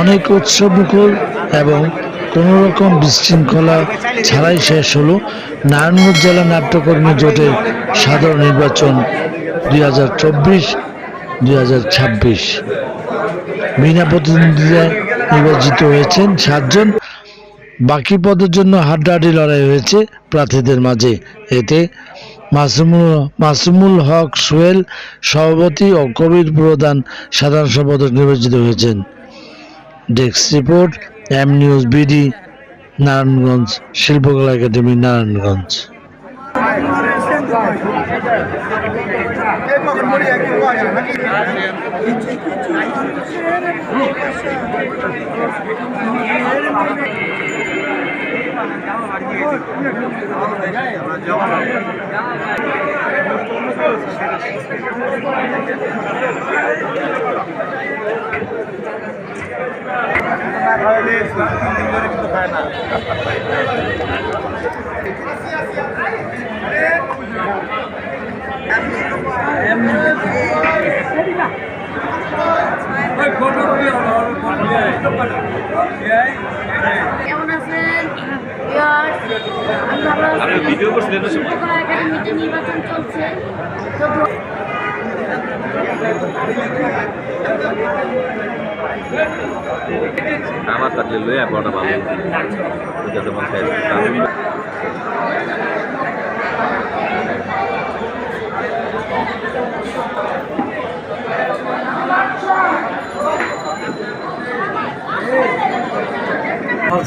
অনেক উৎসবমুখর এবং কোনো রকম বিশৃঙ্খলা ছাড়াই শেষ হলো নারায়ণগঞ্জ জেলা নাট্যকর্মী জোটের সাধারণ নির্বাচন দুই হাজার চব্বিশ, দুই হাজার ছাব্বিশ। বিনা প্রতিদ্বন্দ্বিতায় নির্বাচিত হয়েছেন সাতজন। বাকি পদের জন্য হাড্ডাহাড্ডি লড়াই হয়েছে প্রার্থীদের মাঝে। এতে মাসুমুল মাসুমুল হক সোহেল, সভাপতি ও কবির প্রধান সাধারণ সম্পাদক নির্বাচিত হয়েছেন। Desk report M news BD Narayanganj Shilpakala academy Narayanganj. কেমন আছেন ভিউয়ার্স আমি ভালো আছি ভিডিও করছিলেন তো সবাই? শিল্পকলা একাডেমিতে নির্বাচন চলছে তো আমার কাছে লয়ে পড়াটা ভালো। যাতে মাথায় আমি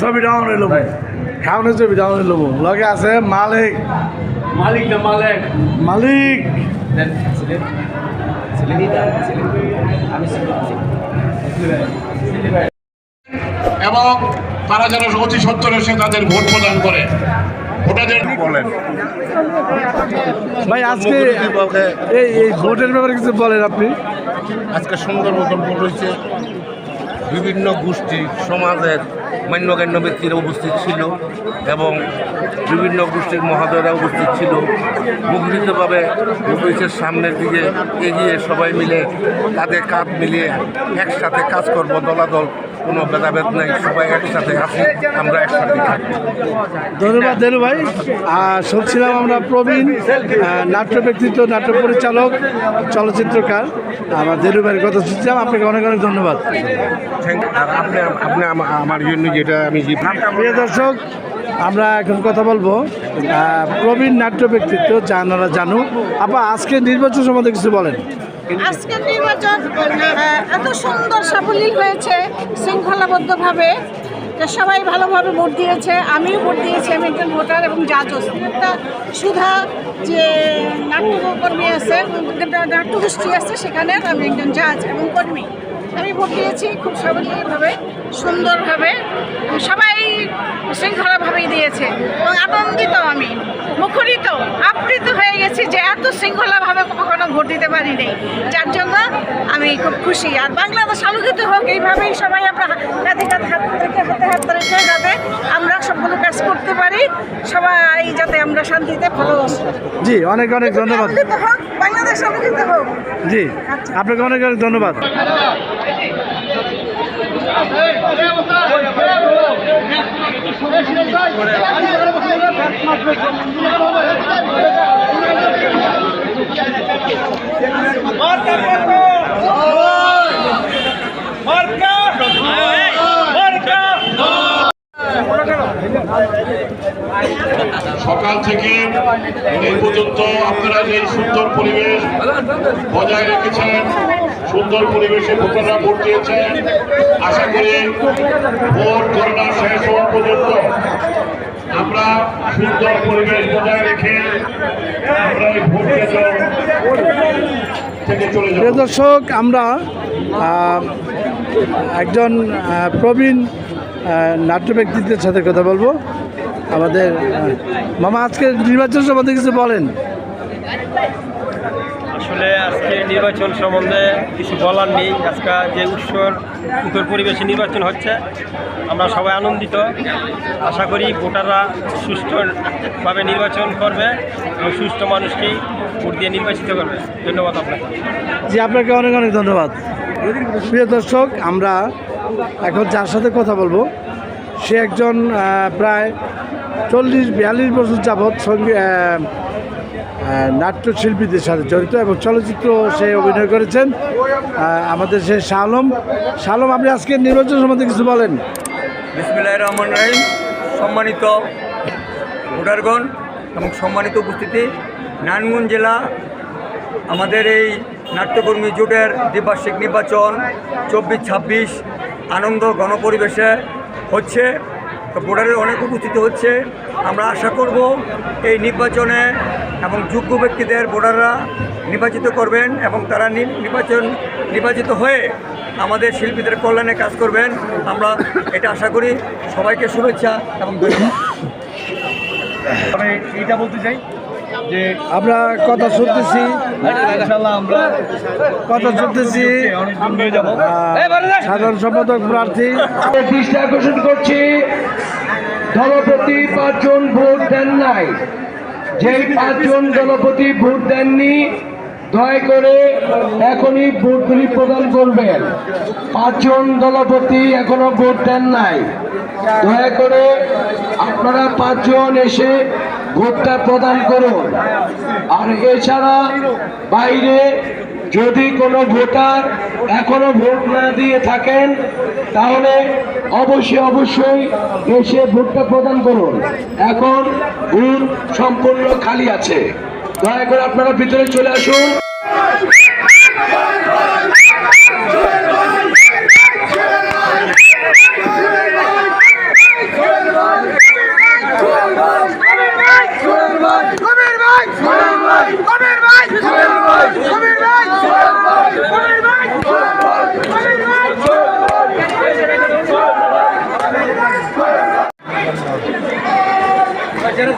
ছবি ডাউন ছবি লগে আছে মালিক। মালিক না মালিক? মালিক। এবং তারা যেন অতি সত্তর এসে তাদের ভোট প্রদান করে। ভোটারদের বলেন। ভাই আজকে এই এই ভোটের ব্যাপারে কিছু বলেন আপনি। আজকে সুন্দর মতন ভোট হয়েছে। বিভিন্ন গোষ্ঠী, সমাজের মান্যগণ্য ব্যক্তিরা উপস্থিত ছিল এবং বিভিন্ন গোষ্ঠীর মহাদয়রা উপস্থিত ছিল। মুখরিতভাবে অফিসের সামনের দিকে এগিয়ে সবাই মিলে তাদের কাঁধ মিলিয়ে একসাথে কাজ করব দলাদল কোনো ভেদাভেদ নাই সবাই একসাথে আছি আমরা একসাথে ধন্যবাদ ধেনু ভাই। শুনছিলাম আমরা প্রবীণ নাট্য ব্যক্তিত্ব নাট্য পরিচালক চলচ্চিত্রকার। আমার ধেনু ভাইয়ের কথা শুনছিলাম আপনাকে অনেক অনেক ধন্যবাদ। আপনি আপনি আমার জন্য যেটা আমি প্রিয় দর্শক আমরা এখন কথা বলব প্রবীণ নাট্য ব্যক্তিত্ব জানারা জানু। আপা, আজকে নির্বাচন সম্বন্ধে কিছু বলেন। আজকের নির্বাচন এত সুন্দর সাফল্য হয়েছে, শৃঙ্খলাবদ্ধভাবে। যে সবাই ভালোভাবে ভোট দিয়েছে, আমিও ভোট দিয়েছি, আমি একজন ভোটার এবং জাজও। একটা সুধা যে নাট্যকর্মী আছে নাট্যগোষ্ঠী আছে, সেখানে আমি একজন জাজ এবং কর্মী। আমি ভোট দিয়েছি খুব সাবলীলভাবে, সুন্দরভাবে সবাই শৃঙ্খলাভাবেই দিয়েছে। এবং আনন্দিত আমি, মুখরিত আপ্লুত হয়ে গেছি যে এত শৃঙ্খলাভাবে কখনো ভোট দিতে পারিনি। যার জন্য আমি খুব খুশি। আর বাংলাদেশ আলোকিত হোক, এইভাবেই সবাই আমরা কাঁধে কাঁধে হাত রেখে হাতে হাত রেখে যাতে আমরা সবগুলো কাজ করতে পারি। সবাই যাতে আমরা শান্তিতে ভালো জি অনেক অনেক ধন্যবাদ। বাংলাদেশ আলোকিত হোক। জি আপনাকে অনেক অনেক ধন্যবাদ। সকাল থেকে এই পর্যন্ত আপনারা যে সুন্দর পরিবেশ বজায় রেখেছেন, সুন্দর পরিবেশে ভোটাররা ভোট দিয়েছেন, আশা করি ভোট গণনা শেষ হওয়া পর্যন্ত আমরা সুন্দর পরিবেশ বজায় রেখে আমরা এই ভোট দর্শক, আমরা একজন প্রবীণ নাট্য ব্যক্তিত্বের সাথে কথা বলব। আমাদের মামা আজকে নির্বাচন সম্বন্ধে কিছু বলেন। আসলে আজকে নির্বাচন সম্বন্ধে কিছু বলার নেই। আজকে যে উৎসর মুখের পরিবেশে নির্বাচন হচ্ছে আমরা সবাই আনন্দিত। আশা করি ভোটাররা সুষ্ঠুভাবে নির্বাচন করবে এবং সুষ্ঠু মানুষকেই ভোট দিয়ে নির্বাচিত করবে। ধন্যবাদ আপনাকে। জি আপনাকে অনেক অনেক ধন্যবাদ। প্রিয় দর্শক আমরা এখন যার সাথে কথা বলব, সে একজন প্রায় চল্লিশ, বিয়াল্লিশ বছর যাবৎ সঙ্গে নাট্যশিল্পীদের সাথে জড়িত এবং চলচ্চিত্র সে অভিনয় করেছেন। আমাদের সে শালম। শালম, আপনি আজকে নির্বাচন সম্বন্ধে কিছু বলেন। বিসমিল্লাহ রহমান রহিম। সম্মানিত ভোটারগণ এবং সম্মানিত উপস্থিতি। নারায়ণগঞ্জ জেলা আমাদের এই নাট্যকর্মী জোটের দ্বিবার্ষিক নির্বাচন চব্বিশ ছাব্বিশ আনন্দ গণপরিবেশে হচ্ছে ভোটারের অনেক উপস্থিতি হচ্ছে। আমরা আশা করব এই নির্বাচনে এবং যোগ্য ব্যক্তিদের ভোটাররা নির্বাচিত করবেন এবং তারা নির্বাচন নির্বাচিত হয়ে আমাদের শিল্পীদের কল্যাণে কাজ করবেন। আমরা এটা আশা করি। সবাইকে শুভেচ্ছা এবং তবে এইটা বলতে চাই যে আমরা কথা শুনতেছি। কথা শুনতেছি। সাধারণ সম্পাদক প্রার্থী। দৃষ্টি আকর্ষণ করছি দলপতি পাঁচজন ভোট দেন নাই। যেই পাঁচজন দলপতি ভোট দেননি দয়া করে এখনই ভোটগুলি প্রদান করবেন। পাঁচজন দলপতি এখনও ভোট দেন নাই। দয়া করে আপনারা পাঁচজন এসে ভোটটা প্রদান করুন। আর এছাড়া বাইরে যদি কোনো ভোটার এখনও ভোট না দিয়ে থাকেন, তাহলে অবশ্যই অবশ্যই এসে ভোটটা প্রদান করুন। এখন ভোট সম্পূর্ণ খালি আছে। দয়া করে আপনারা ভিতরে চলে আসুন।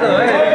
ওই